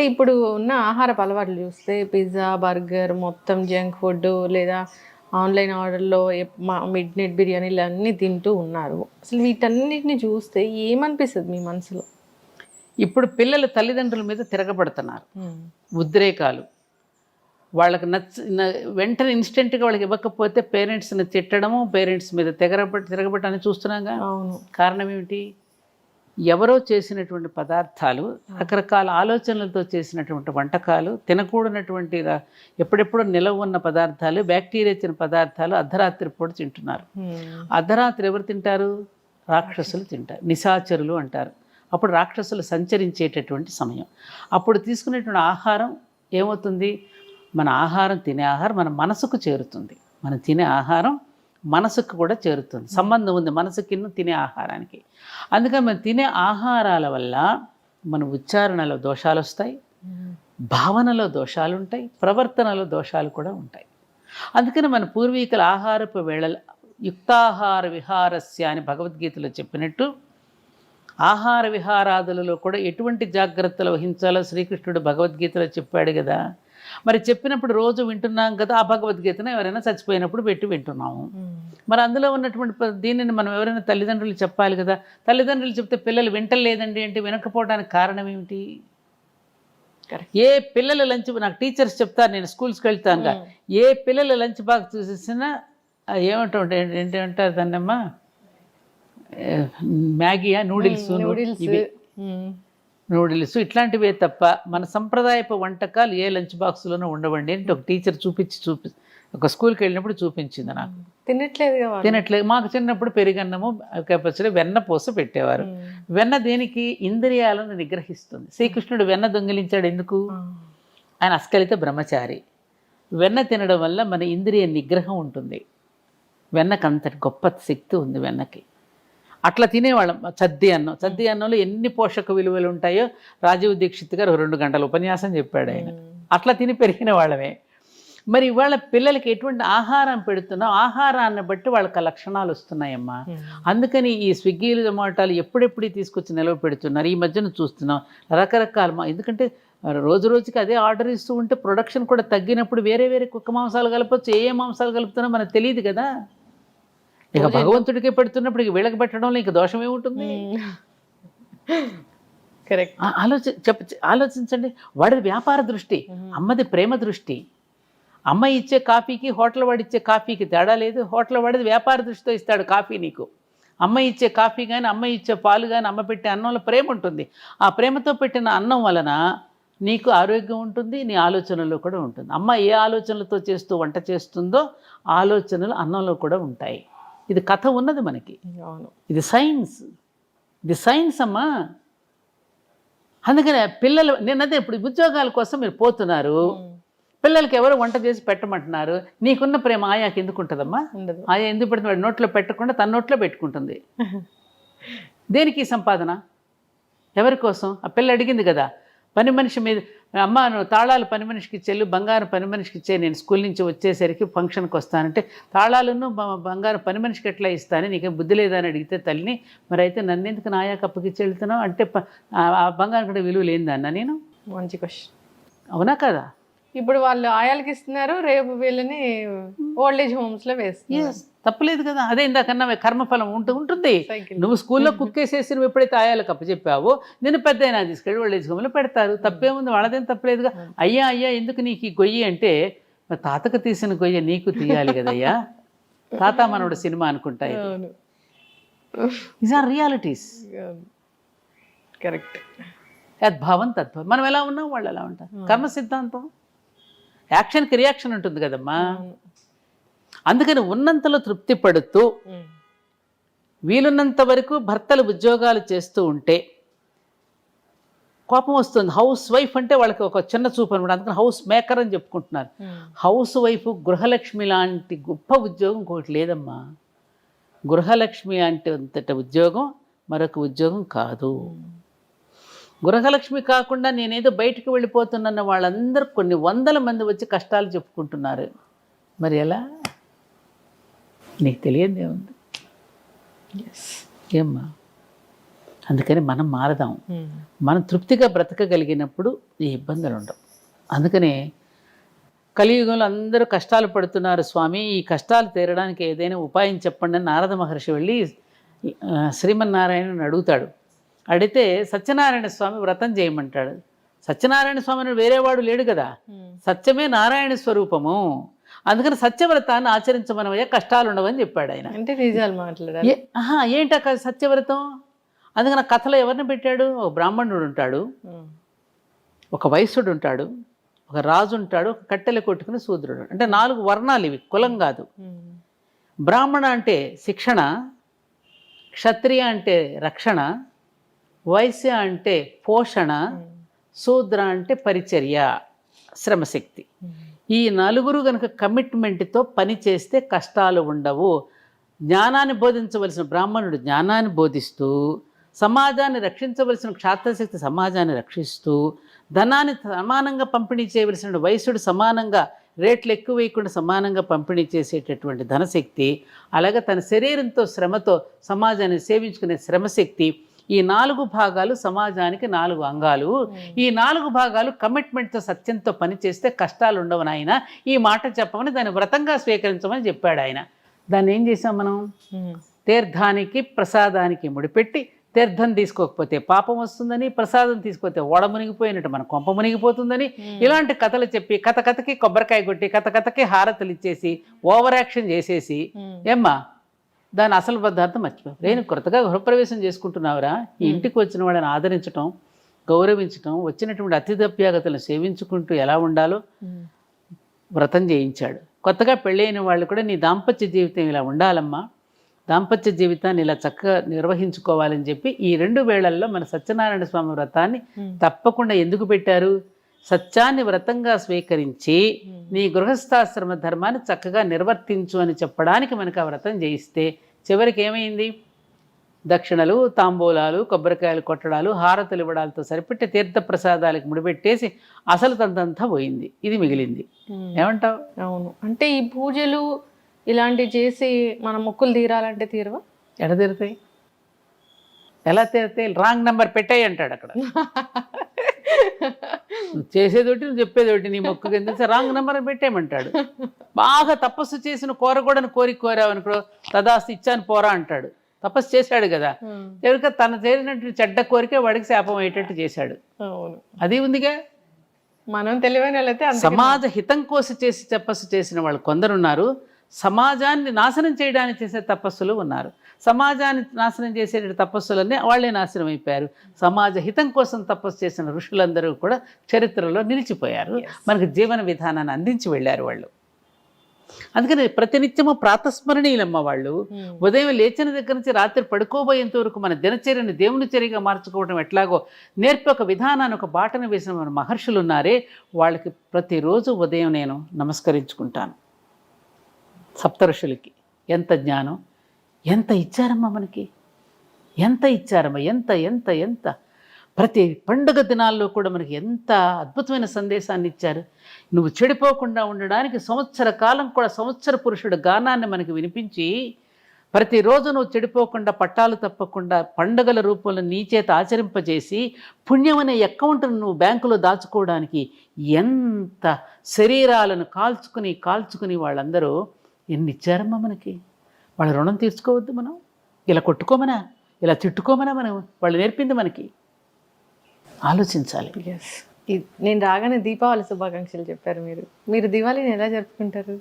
అంటే ఇప్పుడు ఉన్న ఆహారపు అలవాట్లు చూస్తే పిజ్జా బర్గర్ మొత్తం జంక్ ఫుడ్ లేదా ఆన్లైన్ ఆర్డర్లో మిడ్ నైట్ బిర్యానీలు అన్నీ తింటూ ఉన్నారు. అసలు వీటన్నిటిని చూస్తే ఏమనిపిస్తుంది మీ మనసులో? ఇప్పుడు పిల్లలు తల్లిదండ్రుల మీద తిరగబడుతున్నారు. ఉద్రేకాలు. వాళ్ళకి నచ్చ వెంటనే ఇన్స్టెంట్గా వాళ్ళకి ఇవ్వకపోతే పేరెంట్స్ని తిట్టడము పేరెంట్స్ మీద తెగరబట్టి తిరగబట్టని చూస్తున్నాగా. అవును. కారణం ఏమిటి? ఎవరో చేసినటువంటి పదార్థాలు రకరకాల ఆలోచనలతో చేసినటువంటి వంటకాలు తినకూడనటువంటి ఎప్పుడెప్పుడో నిలవ ఉన్న పదార్థాలు బ్యాక్టీరియా ఇచ్చిన పదార్థాలు అర్ధరాత్రి పూట తింటున్నారు. అర్ధరాత్రి ఎవరు తింటారు? రాక్షసులు తింటారు. నిశాచరులు అంటారు. అప్పుడు రాక్షసులు సంచరించేటటువంటి సమయం. అప్పుడు తీసుకునేటువంటి ఆహారం ఏమవుతుంది? మన ఆహారం తినే ఆహారం మన మనసుకు చేరుతుంది. మనం తినే ఆహారం మనసుకు కూడా చేరుతుంది. సంబంధం ఉంది మనసుకి తినే ఆహారానికి. అందుకని మనం తినే ఆహారాల వల్ల మన ఉచ్చారణలో దోషాలు వస్తాయి. భావనలో దోషాలు ఉంటాయి. ప్రవర్తనలో దోషాలు కూడా ఉంటాయి. అందుకని మన పూర్వీకుల ఆహారపు వేళ యుక్తాహార విహారస్య అని భగవద్గీతలో చెప్పినట్టు ఆహార విహారాదులలో కూడా ఎటువంటి జాగ్రత్తలు వహించాలో శ్రీకృష్ణుడు భగవద్గీతలో చెప్పాడు కదా. మరి చెప్పినప్పుడు రోజు వింటున్నాం కదా ఆ భగవద్గీతను ఎవరైనా చచ్చిపోయినప్పుడు పెట్టి వింటున్నాము. మరి అందులో ఉన్నటువంటి దీనిని మనం ఎవరైనా తల్లిదండ్రులు చెప్పాలి కదా తల్లిదండ్రులు చెప్తే పిల్లలు వింటలేదండి అంటే వినకపోవడానికి కారణం ఏమిటి. ఏ పిల్లల లంచ్ నాకు టీచర్స్ చెప్తారు నేను స్కూల్స్కి వెళ్తాను ఏ పిల్లల లంచ్ బాక్స్ చూసేసినా ఆ ఏమంటారు ఏంటంటారు దాన్నమ్మా? మ్యాగీయా నూడిల్స్? నూడిల్స్. ఇవి. నూడిల్స్ ఇట్లాంటివే తప్ప మన సంప్రదాయపు వంటకాలు ఏ లంచ్ బాక్స్లోనూ ఉండవండి అంటే ఒక టీచర్ చూపించి చూపి ఒక స్కూల్కి వెళ్ళినప్పుడు చూపించింది నాకు. తినట్లేదు తినట్లేదు. మాకు చిన్నప్పుడు పెరిగన్నము పచ్చడి వెన్న పూస పెట్టేవారు. వెన్న దేనికి? ఇంద్రియాలను నిగ్రహిస్తుంది. శ్రీకృష్ణుడు వెన్న దొంగిలించాడు ఎందుకు? ఆయన అస్కలిత బ్రహ్మచారి. వెన్న తినడం వల్ల మన ఇంద్రియ నిగ్రహం ఉంటుంది. వెన్నకు అంతటి గొప్ప శక్తి ఉంది వెన్నకి. అట్లా తినేవాళ్ళం. చద్ది అన్నం. చద్ది అన్నంలో ఎన్ని పోషక విలువలు ఉంటాయో రాజీవ్ దీక్షిత్ గారు రెండు గంటల ఉపన్యాసం చెప్పాడు ఆయన. అట్లా తిని పెరిగిన వాళ్ళమే. మరి ఇవాళ పిల్లలకి ఎటువంటి ఆహారం పెడుతున్నాం ఆహారాన్ని బట్టి వాళ్ళకి లక్షణాలు వస్తున్నాయమ్మా. అందుకని ఈ స్విగ్గీలు జొమాటాలు ఎప్పుడెప్పుడు తీసుకొచ్చి నిలవ పెడుతున్నారు? ఈ మధ్యన చూస్తున్నాం. రకరకాల మా- ఎందుకంటే రోజు రోజుకి అదే ఆర్డర్ ఇస్తూ ఉంటే ప్రొడక్షన్ కూడా తగ్గినప్పుడు వేరే వేరే కుక్క మాంసాలు కలపచ్చు ఏ ఏ మాంసాలు కలుపుతున్నా మనకు తెలియదు కదా. ఇక భగవంతుడికే పెడుతున్నప్పుడు ఇక వీళ్ళకి పెట్టడంలో ఇక దోషం ఏముంటుంది? కరెక్ట్ ఆలోచి చెప్ప ఆలోచించండి. వాడిది వ్యాపార దృష్టి అమ్మది ప్రేమ దృష్టి. అమ్మ ఇచ్చే కాఫీకి హోటల్ వాడు ఇచ్చే కాఫీకి తేడా లేదు. హోటల్ వాడిది వ్యాపార దృష్టితో ఇస్తాడు కాఫీ నీకు. అమ్మ ఇచ్చే కాఫీ కానీ అమ్మ ఇచ్చే పాలు కానీ అమ్మ పెట్టే అన్నంలో ప్రేమ ఉంటుంది. ఆ ప్రేమతో పెట్టిన అన్నం వలన నీకు ఆరోగ్యం ఉంటుంది నీ ఆలోచనలో కూడా ఉంటుంది. అమ్మ ఏ ఆలోచనలతో చేస్తూ వంట చేస్తుందో ఆలోచనలు అన్నంలో కూడా ఉంటాయి. ఇది కథ ఉన్నది మనకి. ఇది సైన్స్. ఇది సైన్స్ అమ్మా. అందుకనే పిల్లలు నేనదే ఇప్పుడు ఉద్యోగాల కోసం మీరు పోతున్నారు. పిల్లలకి ఎవరు వంట చేసి పెట్టమంటున్నారు? నీకున్న ప్రేమ ఆయాకి ఎందుకు ఉంటుందమ్మా? ఆయా ఎందుకు పెడుతుంది? వాడి నోట్లో పెట్టకుండా తన నోట్లో పెట్టుకుంటుంది. దేనికి సంపాదన? ఎవరి కోసం? ఆ పిల్ల అడిగింది కదా. పని మనిషి మీద అమ్మ నువ్వు తాళాలు పని మనిషికి ఇచ్చేళ్ళు బంగారం పని మనిషికి ఇచ్చే నేను స్కూల్ నుంచి వచ్చేసరికి ఫంక్షన్కి వస్తానంటే తాళాలను బంగారం పని మనిషికి ఎట్లా ఇస్తాను నీకేం బుద్ధి లేదా అని అడిగితే తల్లిని మరి అయితే నన్ను ఎందుకు నాయాక అప్పగిచ్చి వెళ్తున్నావు? అంటే ఆ- బంగారం కూడా విలువ లేదన్న నేను? మంచి క్వశ్చన్ అవునా కదా? ఇప్పుడు వాళ్ళు ఆయాలకి ఇస్తున్నారు రేపు వీళ్ళని ఓల్డ్ ఏజ్ హోమ్స్లో వేస్తున్నారు తప్పలేదు కదా? అదే ఇందాకన్నా కర్మఫలం ఉంటూ ఉంటుంది. నువ్వు స్కూల్లో కుక్కేసేసి నువ్వు ఎప్పుడైతే ఆయాలకు అప్పచెప్పావో నేను పెద్ద అయినా తీసుకెళ్ళి వాళ్ళు హోమ్లో పెడతారు. తప్పేముంది? వాళ్ళదేం తప్పలేదుగా? అయ్యా అయ్యా ఎందుకు నీకు ఈ గొయ్యి అంటే తాతకు తీసిన గొయ్య నీకు తీయాలి కదయ్యా? తాత మనోడు సినిమా అనుకుంటా ఇస్ ఆర్ రియాలిటీస్ కరెక్ట్ యద్భావం తద్భావం. మనం ఎలా ఉన్నాం? వాళ్ళు ఎలా ఉంటారు? కర్మ సిద్ధాంతం. యాక్షన్కి రియాక్షన్ ఉంటుంది కదమ్మా. అందుకని ఉన్నంతలో తృప్తి పడుతూ వీలున్నంత వరకు భర్తలు ఉద్యోగాలు చేస్తూ ఉంటే కోపం వస్తుంది. హౌస్ వైఫ్ అంటే వాళ్ళకి ఒక చిన్న చూపు అనమాట. అందుకని హౌస్ మేకర్ అని చెప్పుకుంటున్నారు. హౌస్ వైఫ్ గృహలక్ష్మి లాంటి గొప్ప ఉద్యోగం ఇంకోటి లేదమ్మా. గృహలక్ష్మి అంటే అంతటి ఉద్యోగం మరొక ఉద్యోగం కాదు. గృహలక్ష్మి కాకుండా నేనేదో బయటికి వెళ్ళిపోతున్న వాళ్ళందరూ కొన్ని వందల మంది వచ్చి కష్టాలు చెప్పుకుంటున్నారు. మరి ఎలా? నీకు తెలియదు ఏముంది ఏమ్మా? అందుకని మనం మారదాం. మనం తృప్తిగా బ్రతకగలిగినప్పుడు ఈ ఇబ్బందులు ఉండవు. అందుకనే కలియుగంలో అందరూ కష్టాలు పడుతున్నారు స్వామి. ఈ కష్టాలు తీరడానికి ఏదైనా ఉపాయం చెప్పండి అని నారద మహర్షి వెళ్ళి శ్రీమన్నారాయణని అడుగుతాడు. అడిగితే సత్యనారాయణ స్వామి వ్రతం చేయమంటాడు. సత్యనారాయణ స్వామి వేరేవాడు లేడు కదా. సత్యమే నారాయణ స్వరూపము. అందుకని సత్యవ్రతాన్ని ఆచరించమనవయ్యా కష్టాలు ఉండవని చెప్పాడు ఆయన. అంటే నిజాలు మాట్లాడాలి. ఏంటా సత్యవ్రతం? అందుకని కథలో ఎవరిని పెట్టాడు? ఒక బ్రాహ్మణుడు ఉంటాడు. ఒక వైశ్యుడు ఉంటాడు. ఒక రాజు ఉంటాడు. ఒక కట్టెలు కొట్టుకుని శూద్రుడు. అంటే నాలుగు వర్ణాలు ఇవి. కులం కాదు. బ్రాహ్మణ అంటే శిక్షణ క్షత్రియ అంటే రక్షణ వైశ్య అంటే పోషణ శూద్ర అంటే పరిచర్య శ్రమశక్తి. ఈ నలుగురు కనుక కమిట్మెంట్తో పని చేస్తే కష్టాలు ఉండవు. జ్ఞానాన్ని బోధించవలసిన బ్రాహ్మణుడు జ్ఞానాన్ని బోధిస్తూ సమాజాన్ని రక్షించవలసిన క్షాత్రశక్తి సమాజాన్ని రక్షిస్తూ ధనాన్ని సమానంగా పంపిణీ చేయవలసిన వయసుడు సమానంగా రేట్లు ఎక్కువ వేయకుండా సమానంగా పంపిణీ చేసేటటువంటి ధనశక్తి అలాగే తన శరీరంతో శ్రమతో సమాజాన్ని సేవించుకునే శ్రమశక్తి ఈ నాలుగు భాగాలు సమాజానికి నాలుగు అంగాలు. ఈ నాలుగు భాగాలు కమిట్మెంట్తో సత్యంతో పనిచేస్తే కష్టాలు ఉండవు నాయన. ఈ మాట చెప్పమని దాన్ని వ్రతంగా స్వీకరించమని చెప్పాడు ఆయన. దాన్ని ఏం చేసాం మనం? తీర్థానికి ప్రసాదానికి ముడిపెట్టి తీర్థం తీసుకోకపోతే పాపం వస్తుందని ప్రసాదం తీసుకోతే ఓడ మునిగిపోయినట్టు మన కొంప మునిగిపోతుందని ఇలాంటి కథలు చెప్పి కథ కథకి కొబ్బరికాయ కొట్టి కథ కథకి హారతలు ఇచ్చేసి ఓవర్ యాక్షన్ చేసేసి ఏమ్మా? దాని అసలు పదార్థం మర్చిపో నేను కొత్తగా గృహప్రవేశం చేసుకుంటున్నావురా? ఈ ఇంటికి వచ్చిన వాళ్ళని ఆదరించటం గౌరవించటం వచ్చినటువంటి అతిథ్యభ్యాగతలను సేవించుకుంటూ ఎలా ఉండాలో వ్రతం చేయించాడు. కొత్తగా పెళ్ళైన వాళ్ళు కూడా నీ దాంపత్య జీవితం ఇలా ఉండాలమ్మా. దాంపత్య జీవితాన్ని ఇలా చక్కగా నిర్వహించుకోవాలని చెప్పి ఈ రెండు వేళల్లో మన సత్యనారాయణ స్వామి వ్రతాన్ని తప్పకుండా ఎందుకు పెట్టారు? సత్యాన్ని వ్రతంగా స్వీకరించి నీ గృహస్థాశ్రమ ధర్మాన్ని చక్కగా నిర్వర్తించు అని చెప్పడానికి మనకు ఆ వ్రతం చేయిస్తే చివరికి ఏమైంది? దక్షిణలు తాంబూలాలు కొబ్బరికాయలు కొట్టడాలు హారతులు ఇవ్వడాలతో సరిపెట్టి తీర్థప్రసాదాలకు ముడిపెట్టేసి అసలు తంతంతా పోయింది. ఇది మిగిలింది. ఏమంటావు? అవును. అంటే ఈ పూజలు ఇలాంటివి చేసి మన మొక్కులు తీరాలంటే తీరవా? ఎడ తీరుతాయి? ఎలా తీరుతాయి? రాంగ్ నెంబర్ పెట్టాయి అంటాడు అక్కడ. చేసేదోటి నువ్వు చెప్పేదోటి నీ మొక్కు కింద రాంగ్ నెంబర్ పెట్టేయమంటాడు. బాగా తపస్సు చేసిన కోరకూడని కోరిక కోరావు అనుకో తదాస్తు ఇచ్చాను పోరా అంటాడు. తపస్సు చేశాడు కదా. ఎవరికో తన చేరినట్టు చెడ్డ కోరిక వాడికి శాపం అయ్యేటట్టు చేశాడు. అది ఉందిగా? మనం తెలివైన సమాజ హితం కోసం చేసి తపస్సు చేసిన వాళ్ళు కొందరున్నారు. సమాజాన్ని నాశనం చేయడానికి చేసే తపస్సులు ఉన్నారు. సమాజాన్ని నాశనం చేసే తపస్సులన్నీ వాళ్ళే నాశనం అయిపోయారు. సమాజ హితం కోసం తపస్సు చేసిన ఋషులందరూ కూడా చరిత్రలో నిలిచిపోయారు. మనకు జీవన విధానాన్ని అందించి వెళ్ళారు వాళ్ళు. అందుకని ప్రతినిత్యము ప్రాతస్మరణీయులమ్మ వాళ్ళు ఉదయం లేచిన దగ్గర నుంచి రాత్రి పడుకోబోయేంత వరకు మన దినచర్యని దేవుని చర్యగా మార్చుకోవడం ఎట్లాగో నేర్పి ఒక విధానాన్ని ఒక బాటను వేసిన మన మహర్షులు ఉన్నారే. వాళ్ళకి ప్రతిరోజు ఉదయం నేను నమస్కరించుకుంటాను. సప్తఋషులకి. ఎంత జ్ఞానం? ఎంత ఇచ్చారమ్మా మనకి? ఎంత ఇచ్చారమ్మా? ఎంత ఎంత ఎంత? ప్రతి పండుగ దినాల్లో కూడా మనకి ఎంత అద్భుతమైన సందేశాన్ని ఇచ్చారు. నువ్వు చెడిపోకుండా ఉండడానికి సంవత్సర కాలం కూడా సంవత్సర పురుషుడు గానాన్ని మనకి వినిపించి ప్రతిరోజు నువ్వు చెడిపోకుండా పట్టాలు తప్పకుండా పండుగల రూపంలో నీ చేత ఆచరింపజేసి పుణ్యం అనే అకౌంట్ను నువ్వు బ్యాంకులో దాచుకోవడానికి ఎంత శరీరాలను కాల్చుకుని కాల్చుకుని వాళ్ళందరూ ఎన్ని ఇచ్చారమ్మా మనకి? వాళ్ళ రుణం తీర్చుకోవద్దు మనం. ఇలా కొట్టుకోమనా? ఇలా తిట్టుకోమనా మనం? వాళ్ళు నేర్పింది మనకి. ఆలోచించాలి. నేను రాగానే దీపావళి శుభాకాంక్షలు చెప్పారు మీరు. మీరు దివాళీని ఎలా జరుపుకుంటారు?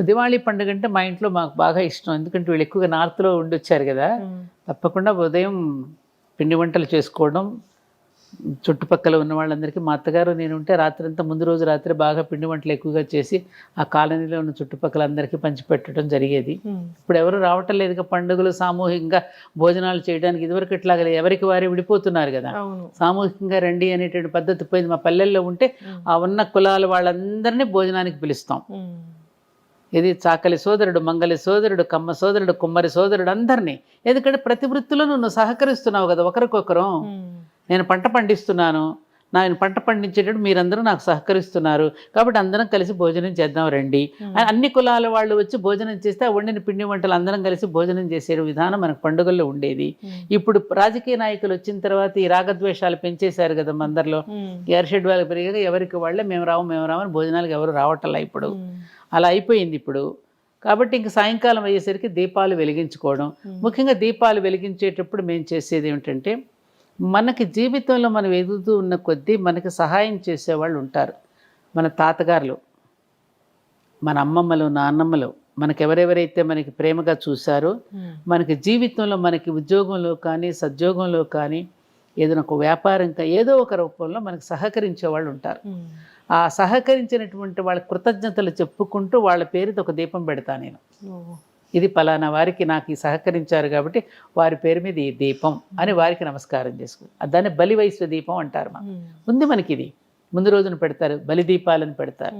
దివాళీ పండుగ అంటే మా ఇంట్లో మాకు బాగా ఇష్టం. ఎందుకంటే వీళ్ళు ఎక్కువగా నార్త్లో ఉండి వచ్చారు కదా. తప్పకుండా ఉదయం పిండి వంటలు చేసుకోవడం చుట్టుపక్కల ఉన్న వాళ్ళందరికీ మా అత్తగారు నేను ఉంటే రాత్రి అంతా ముందు రోజు రాత్రి బాగా పిండి వంటలు ఎక్కువగా చేసి ఆ కాలనీలో ఉన్న చుట్టుపక్కల అందరికీ పంచిపెట్టడం జరిగేది. ఇప్పుడు ఎవరు రావటం లేదుగా పండుగలు సామూహికంగా భోజనాలు చేయడానికి ఇదివరకు ఇట్లాగ ఎవరికి వారే విడిపోతున్నారు కదా. సామూహికంగా రండి అనేటువంటి పద్ధతి పోయింది. మా పల్లెల్లో ఉంటే ఆ ఉన్న కులాల వాళ్ళందరినీ భోజనానికి పిలుస్తాం. ఇది చాకలి సోదరుడు మంగలి సోదరుడు కమ్మ సోదరుడు కుమ్మరి సోదరుడు అందరినీ. ఎందుకంటే ప్రతి వృత్తిలో నువ్వు సహకరిస్తున్నావు కదా ఒకరికొకరు. నేను పంట పండిస్తున్నాను నేను పంట పండించేటప్పుడు మీరందరూ నాకు సహకరిస్తున్నారు. కాబట్టి అందరం కలిసి భోజనం చేద్దాం రండి. అని అన్ని కులాల వాళ్ళు వచ్చి భోజనం చేస్తే ఆ వండిన పిండి వంటలు అందరం కలిసి భోజనం చేసే విధానం మనకు పండుగల్లో ఉండేది. ఇప్పుడు రాజకీయ నాయకులు వచ్చిన తర్వాత ఈ రాగద్వేషాలు పెంచేశారు కదా అందరిలో ఈ అరిషడ్ వాళ్ళకి పెరిగాక ఎవరికి వాళ్ళే మేము రావు మేము రామని భోజనాలకు ఎవరు రావట్లే ఇప్పుడు. అలా అయిపోయింది ఇప్పుడు. కాబట్టి ఇంక సాయంకాలం అయ్యేసరికి దీపాలు వెలిగించుకోవడం. ముఖ్యంగా దీపాలు వెలిగించేటప్పుడు మేము చేసేది ఏమిటంటే మనకి జీవితంలో మనం ఎదుగుతూ ఉన్న కొద్దీ మనకి సహాయం చేసేవాళ్ళు ఉంటారు. మన తాతగారులు మన అమ్మమ్మలు నాన్నమ్మలు మనకి ఎవరెవరైతే మనకి ప్రేమగా చూశారో మనకి జీవితంలో మనకి ఉద్యోగంలో కానీ సద్యోగంలో కానీ ఏదైనా ఒక వ్యాపారం ఏదో ఒక రూపంలో మనకు సహకరించే వాళ్ళు ఉంటారు. ఆ సహకరించినటువంటి వాళ్ళ కృతజ్ఞతలు చెప్పుకుంటూ వాళ్ళ పేరుతో ఒక దీపం పెడతా నేను. ఇది పలానా వారికి నాకు సహకరించారు కాబట్టి వారి పేరు మీద ఈ దీపం అని వారికి నమస్కారం చేసుకో. దాన్ని బలి వయసు దీపం అంటారు మా ఉంది మనకి ఇది ముందు రోజున పెడతారు బలి దీపాలను పెడతారు.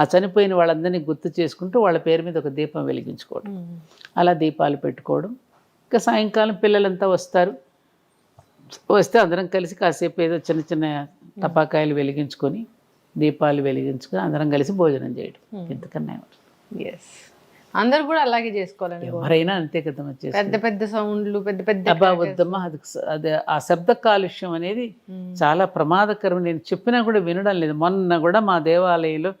ఆ చనిపోయిన వాళ్ళందరినీ గుర్తు చేసుకుంటూ వాళ్ళ పేరు మీద ఒక దీపం వెలిగించుకోవడం. అలా దీపాలు పెట్టుకోవడం. ఇంకా సాయంకాలం పిల్లలంతా వస్తారు. వస్తే అందరం కలిసి కాసేపు ఏదో చిన్న చిన్న టపాకాయలు వెలిగించుకొని దీపాలు వెలిగించుకొని అందరం కలిసి భోజనం చేయడం. ఏముంది. ఎస్ అందరు కూడా అలాగే చేసుకోవాలని ఎవరైనా అంతే కదా పెద్ద పెద్ద సౌండ్లు పెద్ద పెద్ద అబ్బా వద్దమ్మా అది అది ఆ శబ్ద కాలుష్యం అనేది చాలా ప్రమాదకరం. నేను చెప్పినా కూడా వినడం లేదు. మొన్న కూడా మా దేవాలయంలో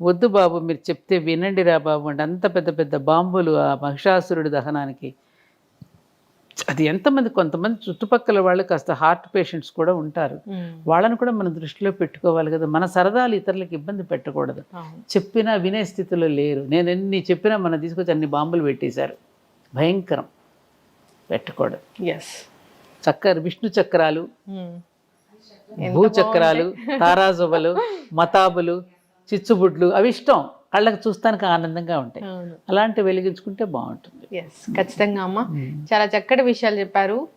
వద్దు బాబు మీరు చెప్తే వినండి రా బాబు అంటే అంత పెద్ద పెద్ద బాంబులు ఆ మహిషాసురుడి దహనానికి అది ఎంతమంది కొంతమంది చుట్టుపక్కల వాళ్ళు కాస్త హార్ట్ పేషెంట్స్ కూడా ఉంటారు. వాళ్ళని కూడా మనం దృష్టిలో పెట్టుకోవాలి కదా. మన సరదాలు ఇతరులకు ఇబ్బంది పెట్టకూడదు. చెప్పినా వినే స్థితిలో లేరు. నేను ఎన్ని చెప్పినా మనం తీసుకొచ్చి అన్ని బాంబులు పెట్టేశారు. భయంకరం. పెట్టకూడదు. ఎస్ చక్ర విష్ణు చక్రాలు భూచక్రాలు తారాజువలు మతాబులు చిచ్చుబుడ్లు అవి ఇష్టం. కళ్ళకు చూస్తానికి ఆనందంగా ఉంటాయి. అలాంటివి వెలిగించుకుంటే బాగుంటుంది. ఎస్ ఖచ్చితంగా అమ్మ. చాలా చక్కటి విషయాలు చెప్పారు.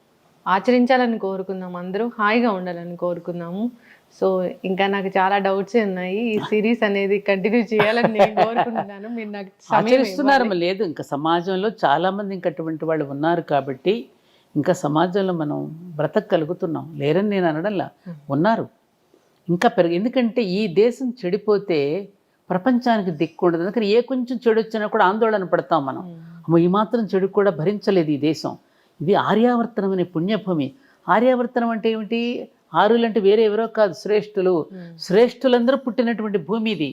ఆచరించాలని కోరుకుందాం అందరూ హాయిగా ఉండాలని కోరుకుందాము. సో ఇంకా నాకు చాలా డౌట్స్ ఉన్నాయి. ఈ సిరీస్ అనేది కంటిన్యూ చేయాలని నేను కోరుకుంటున్నాను. మీరు నాకు సమయం ఆచరిస్తున్నారు లేదు. ఇంకా సమాజంలో చాలా మంది ఇంకా అటువంటి వాళ్ళు ఉన్నారు కాబట్టి ఇంకా సమాజంలో మనం బ్రతకగలుగుతున్నాం. లేరని నేను అనడంలా. ఉన్నారు. ఇంకా పెరుగు ఎందుకంటే ఈ దేశం చెడిపోతే ప్రపంచానికి దిక్కు ఉండదు. అందుకని ఏ కొంచెం చెడు వచ్చినా కూడా ఆందోళన పడతాం మనం. అమ్మో ఈ మాత్రం చెడు కూడా భరించలేదు ఈ దేశం. ఇది ఆర్యావర్తనం అనే పుణ్యభూమి. ఆర్యావర్తనం అంటే ఏమిటి? ఆర్యులు అంటే వేరే ఎవరో కాదు శ్రేష్ఠులు. శ్రేష్ఠులందరూ పుట్టినటువంటి భూమి ఇది.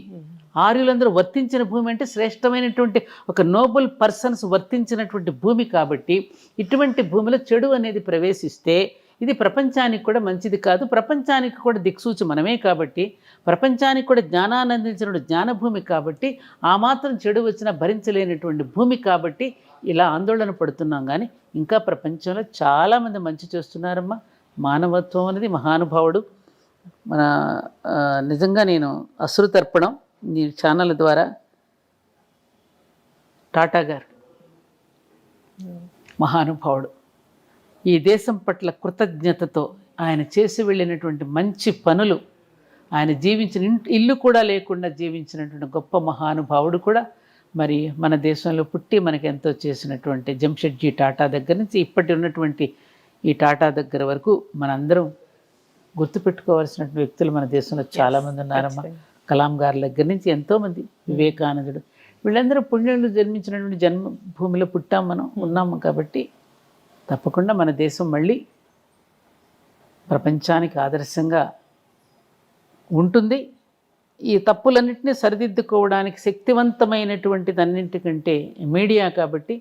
ఆర్యులందరూ వర్తించిన భూమి అంటే శ్రేష్టమైనటువంటి ఒక నోబుల్ పర్సన్స్ వర్తించినటువంటి భూమి కాబట్టి ఇటువంటి భూమిలో చెడు అనేది ప్రవేశిస్తే ఇది ప్రపంచానికి కూడా మంచిది కాదు. ప్రపంచానికి కూడా దిక్సూచి మనమే కాబట్టి ప్రపంచానికి కూడా జ్ఞానాన్ని అందించిన జ్ఞానభూమి కాబట్టి ఆ మాత్రం చెడు వచ్చినా భరించలేనటువంటి భూమి కాబట్టి ఇలా ఆందోళన పడుతున్నాం కానీ ఇంకా ప్రపంచంలో చాలామంది మంచి చేస్తున్నారమ్మా. మానవత్వం అనేది మహానుభావుడు. మన నిజంగా నేను అశ్రుతర్పణం నీ ఛానల్ ద్వారా టాటా గారు మహానుభావుడు. ఈ దేశం పట్ల కృతజ్ఞతతో ఆయన చేసి వెళ్ళినటువంటి మంచి పనులు ఆయన జీవించిన ఇల్లు కూడా లేకుండా జీవించినటువంటి గొప్ప మహానుభావుడు కూడా. మరి మన దేశంలో పుట్టి మనకి ఎంతో చేసినటువంటి జంషెడ్జీ టాటా దగ్గర నుంచి ఇప్పటి ఉన్నటువంటి ఈ టాటా దగ్గర వరకు మనందరం గుర్తుపెట్టుకోవాల్సినటువంటి వ్యక్తులు మన దేశంలో చాలామంది ఉన్నారమ్మా. కలాం గారి దగ్గర నుంచి ఎంతోమంది వివేకానందుడు. వీళ్ళందరూ పుణ్యులు జన్మించినటువంటి జన్మభూమిలో పుట్టాం మనం ఉన్నాము కాబట్టి తప్పకుండా మన దేశం మళ్ళీ ప్రపంచానికి ఆదర్శంగా ఉంటుంది. ఈ తప్పులన్నింటినీ సరిదిద్దుకోవడానికి శక్తివంతమైనటువంటిది అన్నింటికంటే మీడియా కాబట్టి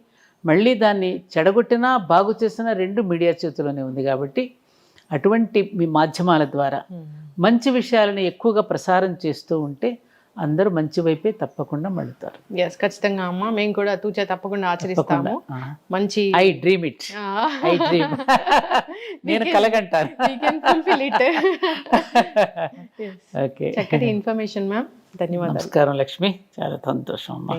మళ్ళీ దాన్ని చెడగొట్టినా బాగు చేసినా రెండు మీడియా చేతిలోనే ఉంది కాబట్టి అటువంటి మీ మాధ్యమాల ద్వారా మంచి విషయాలను ఎక్కువగా ప్రసారం చేస్తూ ఉంటే అందరూ మంచి వైపే తప్పకుండా మళ్ళుతారు. ఎస్ ఖచ్చితంగా అమ్మ. మేము కూడా తూచా తప్పకుండా ఆచరిస్తాము. మంచి I dream it I dream నేను కలగంటాను. ఓకే చక్కటి ఇన్ఫర్మేషన్ మ్యామ్ ధన్యవాదాలు. నమస్కారం లక్ష్మి. చాలా సంతోషం అమ్మా.